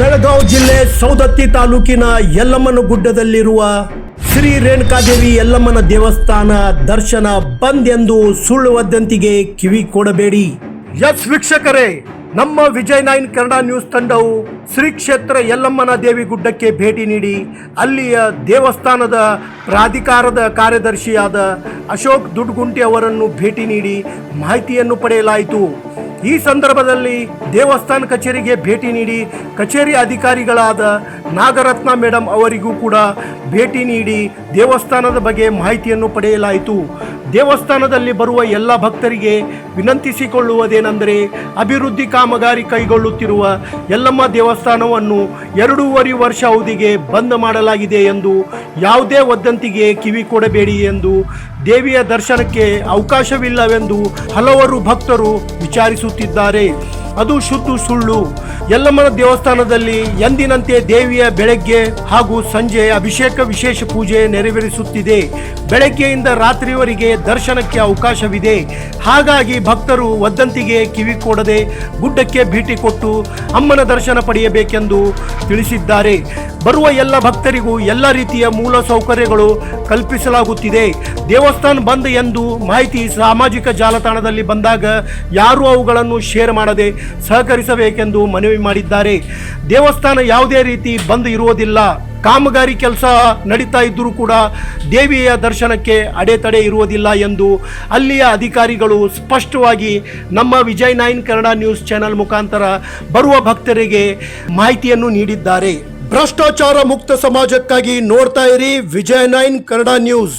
ಬೆಳಗಾವಿ ಜಿಲ್ಲೆ ಸೌದತ್ತಿ ತಾಲೂಕಿನ ಯಲ್ಲಮ್ಮನ ಗುಡ್ಡದಲ್ಲಿರುವ ಶ್ರೀ ರೇಣುಕಾದೇವಿ ಯಲ್ಲಮ್ಮನ ದೇವಸ್ಥಾನ ದರ್ಶನ ಬಂದ್ ಎಂದು ಸುಳ್ಳು ವದಂತಿಗೆ ಕಿವಿ ಕೊಡಬೇಡಿ. ಎಸ್ ವೀಕ್ಷಕರೇ, ನಮ್ಮ ವಿಜಯ ನೈನ್ ಕನ್ನಡ ನ್ಯೂಸ್ ತಂಡವು ಶ್ರೀ ಕ್ಷೇತ್ರ ಯಲ್ಲಮ್ಮನ ದೇವಿ ಗುಡ್ಡಕ್ಕೆ ಭೇಟಿ ನೀಡಿ ಅಲ್ಲಿಯ ದೇವಸ್ಥಾನದ ಪ್ರಾಧಿಕಾರದ ಕಾರ್ಯದರ್ಶಿಯಾದ ಅಶೋಕ್ ದುಡ್ಗುಂಟಿ ಅವರನ್ನು ಭೇಟಿ ನೀಡಿ ಮಾಹಿತಿಯನ್ನು ಪಡೆಯಲಾಯಿತು. ಈ ಸಂದರ್ಭದಲ್ಲಿ ದೇವಸ್ಥಾನ ಕಚೇರಿಗೆ ಭೇಟಿ ನೀಡಿ ಕಚೇರಿ ಅಧಿಕಾರಿಗಳಾದ ನಾಗರತ್ನ ಮೇಡಮ್ ಅವರಿಗೂ ಕೂಡ ಭೇಟಿ ನೀಡಿ ದೇವಸ್ಥಾನದ ಬಗ್ಗೆ ಮಾಹಿತಿಯನ್ನು ಪಡೆಯಲಾಯಿತು. ದೇವಸ್ಥಾನದಲ್ಲಿ ಬರುವ ಎಲ್ಲ ಭಕ್ತರಿಗೆ ವಿನಂತಿಸಿಕೊಳ್ಳುವುದೇನೆಂದರೆ ಅಭಿವೃದ್ಧಿ ಕಾಮಗಾರಿ ಕೈಗೊಳ್ಳುತ್ತಿರುವ ಯಲ್ಲಮ್ಮ ದೇವಸ್ಥಾನವನ್ನು ಎರಡೂವರೆ ವರ್ಷ ಅವಧಿಗೆ ಬಂದ್ ಮಾಡಲಾಗಿದೆ ಎಂದು ಯಾವುದೇ ವದಂತಿಗೆ ಕಿವಿ ಕೊಡಬೇಡಿ ಎಂದು ದೇವಿಯ ದರ್ಶನಕ್ಕೆ ಅವಕಾಶವಿಲ್ಲವೆಂದು ಹಲವರು ಭಕ್ತರು ವಿಚಾರಿಸುತ್ತಿದ್ದಾರೆ. ಅದು ಶುದ್ಧ ಸುಳ್ಳು. ಯಲ್ಲಮ್ಮನ ದೇವಸ್ಥಾನದಲ್ಲಿ ಎಂದಿನಂತೆ ದೇವಿಯ ಬೆಳಗ್ಗೆ ಹಾಗೂ ಸಂಜೆ ಅಭಿಷೇಕ ವಿಶೇಷ ಪೂಜೆ ನೆರವೇರಿಸುತ್ತಿದೆ. ಬೆಳಗ್ಗೆಯಿಂದ ರಾತ್ರಿಯವರೆಗೆ ದರ್ಶನಕ್ಕೆ ಅವಕಾಶವಿದೆ. ಹಾಗಾಗಿ ಭಕ್ತರು ವದಂತಿಗೆ ಕಿವಿ ಕೊಡದೆ ಗುಡ್ಡಕ್ಕೆ ಭೇಟಿ ಕೊಟ್ಟು ಅಮ್ಮನ ದರ್ಶನ ಪಡೆಯಬೇಕೆಂದು ತಿಳಿಸಿದ್ದಾರೆ. ಬರುವ ಎಲ್ಲ ಭಕ್ತರಿಗೂ ಎಲ್ಲ ರೀತಿಯ ಮೂಲ ಸೌಕರ್ಯಗಳು ಕಲ್ಪಿಸಲಾಗುತ್ತಿದೆ. ದೇವಸ್ಥಾನ ಬಂದ್ ಎಂದು ಮಾಹಿತಿ ಸಾಮಾಜಿಕ ಜಾಲತಾಣದಲ್ಲಿ ಬಂದಾಗ ಯಾರೂ ಅವುಗಳನ್ನು ಶೇರ್ ಮಾಡದೆ ಸಹಕರಿಸಬೇಕೆಂದು ಮನವಿ ಮಾಡಿದ್ದಾರೆ. ದೇವಸ್ಥಾನ ಯಾವುದೇ ರೀತಿ ಬಂದ್ ಇರುವುದಿಲ್ಲ. ಕಾಮಗಾರಿ ಕೆಲಸ ನಡೀತಾ ಇದ್ದರೂ ಕೂಡ ದೇವಿಯ ದರ್ಶನಕ್ಕೆ ಅಡೆತಡೆ ಇರುವುದಿಲ್ಲ ಎಂದು ಅಲ್ಲಿಯ ಅಧಿಕಾರಿಗಳು ಸ್ಪಷ್ಟವಾಗಿ ನಮ್ಮ Vijay nine Kannada news channel ಮುಖಾಂತರ ಬರುವ ಭಕ್ತರಿಗೆ ಮಾಹಿತಿಯನ್ನು ನೀಡಿದ್ದಾರೆ. ಭ್ರಷ್ಟಾಚಾರ ಮುಕ್ತ ಸಮಾಜಕ್ಕಾಗಿ ನೋಡ್ತಾ ಇರಿ ವಿಜಯ್ ನೈನ್ ಕನ್ನಡ ನ್ಯೂಸ್.